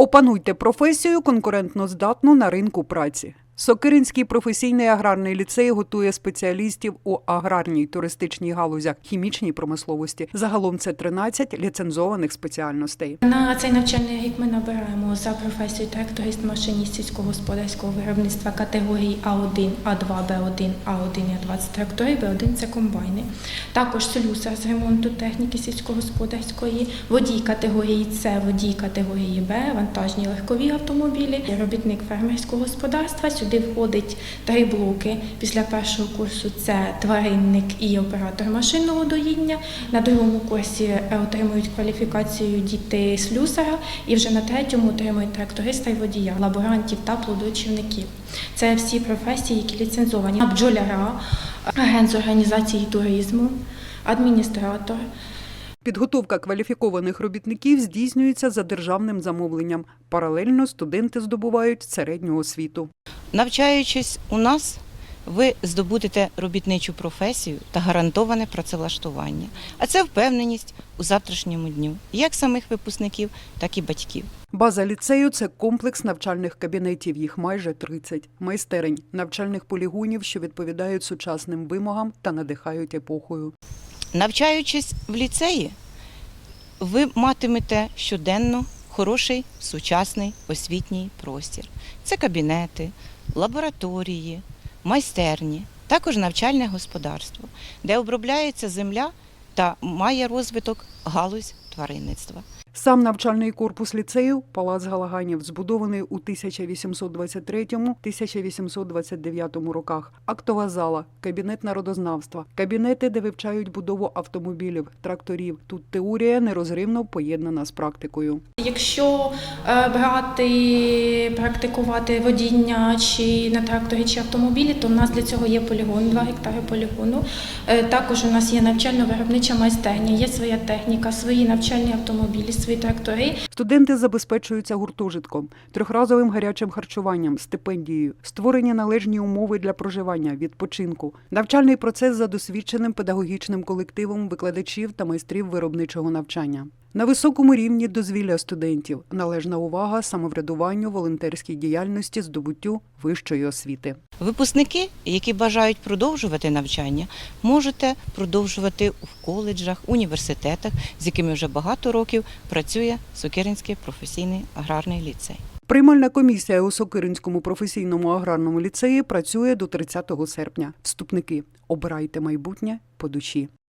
Опануйте професію конкурентно здатну на ринку праці. Сокиринський професійний аграрний ліцей готує спеціалістів у аграрній туристичній галузях, хімічній промисловості. Загалом це 13 ліцензованих спеціальностей. На цей навчальний рік ми набираємо за професію тракторист машиніст сільськогосподарського виробництва категорії А1, А2, Б1, А1 і А20 трактори, Б1 це комбайни. Також слюсар з ремонту техніки сільськогосподарської, водій категорії С, водій категорії Б, вантажні легкові автомобілі, робітник фермерського господарства. Сюди входить три блоки. Після першого курсу це тваринник і оператор машинного доїння. На другому курсі е, отримують кваліфікацію діти слюсара, і вже на третьому отримують тракториста і водія, лаборантів та плодочівників. Це всі професії, які ліцензовані. Бджоляра, агент з організації туризму, адміністратор. Підготовка кваліфікованих робітників здійснюється за державним замовленням. Паралельно студенти здобувають середню освіту. Навчаючись у нас, ви здобудете робітничу професію та гарантоване працевлаштування. А це впевненість у завтрашньому дню, як самих випускників, так і батьків. База ліцею це комплекс навчальних кабінетів, їх майже 30, майстерень, навчальних полігонів, що відповідають сучасним вимогам та надихають епохою. Навчаючись в ліцеї, ви матимете щоденно хороший сучасний освітній простір. Це кабінети, лабораторії, майстерні, також навчальне господарство, де обробляється земля та має розвиток галузь тваринництва. Сам навчальний корпус ліцею Палац Галаганів збудований у 1823-1829 роках. Актова зала, кабінет народознавства, кабінети, де вивчають будову автомобілів, тракторів. Тут теорія нерозривно поєднана з практикою. Якщо е, брати, практикувати водіння чи на тракторі чи автомобілі, то в нас для цього є полігон, 2 гектари полігону. Е, Також у нас є навчально-виробнича майстерня, є своя техніка, свої навчальні автомобілі, свої актори. Студенти забезпечуються гуртожитком, трьохразовим гарячим харчуванням, стипендією, створені належні умови для проживання, відпочинку, навчальний процес за досвідченим педагогічним колективом викладачів та майстрів виробничого навчання. На високому рівні дозвілля студентів належна увага самоврядуванню, волонтерській діяльності, здобуттю вищої освіти. Випускники, які бажають продовжувати навчання, можете продовжувати в коледжах, університетах, з якими вже багато років працює Сокиринський професійний аграрний ліцей. Приймальна комісія у Сокиринському професійному аграрному ліцеї працює до 30 серпня. Вступники обирайте майбутнє по душі.